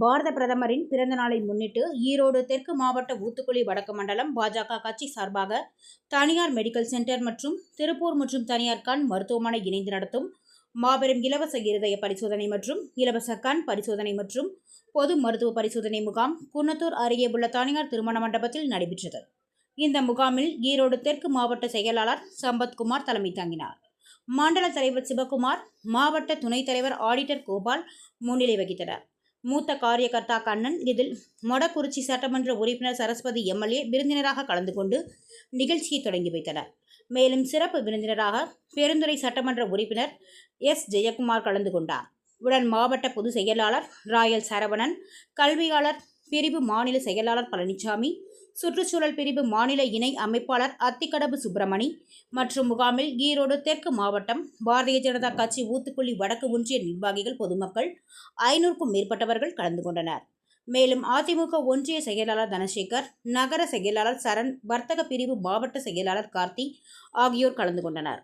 பாரத பிரதமரின் பிறந்த நாளை முன்னிட்டு ஈரோடு தெற்கு மாவட்ட ஊத்துக்குழி வடக்கு மண்டலம் பாஜக கட்சி சார்பாக தனியார் மெடிக்கல் சென்டர் மற்றும் திருப்பூர் மற்றும் தனியார் கண் மருத்துவமனை இணைந்து நடத்தும் மாபெரும் இலவச இருதய பரிசோதனை மற்றும் இலவச கண் பரிசோதனை மற்றும் பொது மருத்துவ பரிசோதனை முகாம் குன்னத்தூர் அருகே உள்ள தனியார் திருமண மண்டபத்தில் நடைபெற்றது. இந்த முகாமில் ஈரோடு தெற்கு மாவட்ட செயலாளர் சம்பத்குமார் தலைமை தாங்கினார். மண்டல தலைவர் சிவகுமார் மாவட்ட துணைத் தலைவர் ஆடிட்டர் கோபால் முன்னிலை வகித்தனர். மூத்த காரியகர்த்தா கண்ணன் இதில் மொடக்குறிச்சி சட்டமன்ற உறுப்பினர் சரஸ்வதி எம்எல்ஏ விருந்தினராக கலந்து கொண்டு நிகழ்ச்சியை தொடங்கி வைத்தனர். மேலும் சிறப்பு விருந்தினராக பெருந்துறை சட்டமன்ற உறுப்பினர் எஸ். ஜெயக்குமார் கலந்து கொண்டார். உடன் மாவட்ட பொதுச் செயலாளர் ராயல் சரவணன் கல்வியாளர் பிரிவு மாநில செயலாளர் பழனிசாமி சுற்றுச்சூழல் பிரிவு மாநில இணை அமைப்பாளர் அத்திக்கடவு சுப்பிரமணி மற்றும் முகாமில் ஈரோடு தெற்கு மாவட்டம் பாரதிய ஜனதா கட்சி ஊத்துக்குழி வடக்கு ஒன்றிய நிர்வாகிகள் பொதுமக்கள் ஐநூறுக்கும் மேற்பட்டவர்கள் கலந்து கொண்டனர். மேலும் அதிமுக ஒன்றிய செயலாளர் தனசேகர் நகர செயலாளர் சரண் வர்த்தக பிரிவு மாவட்ட செயலாளர் கார்த்தி ஆகியோர் கலந்து கொண்டனர்.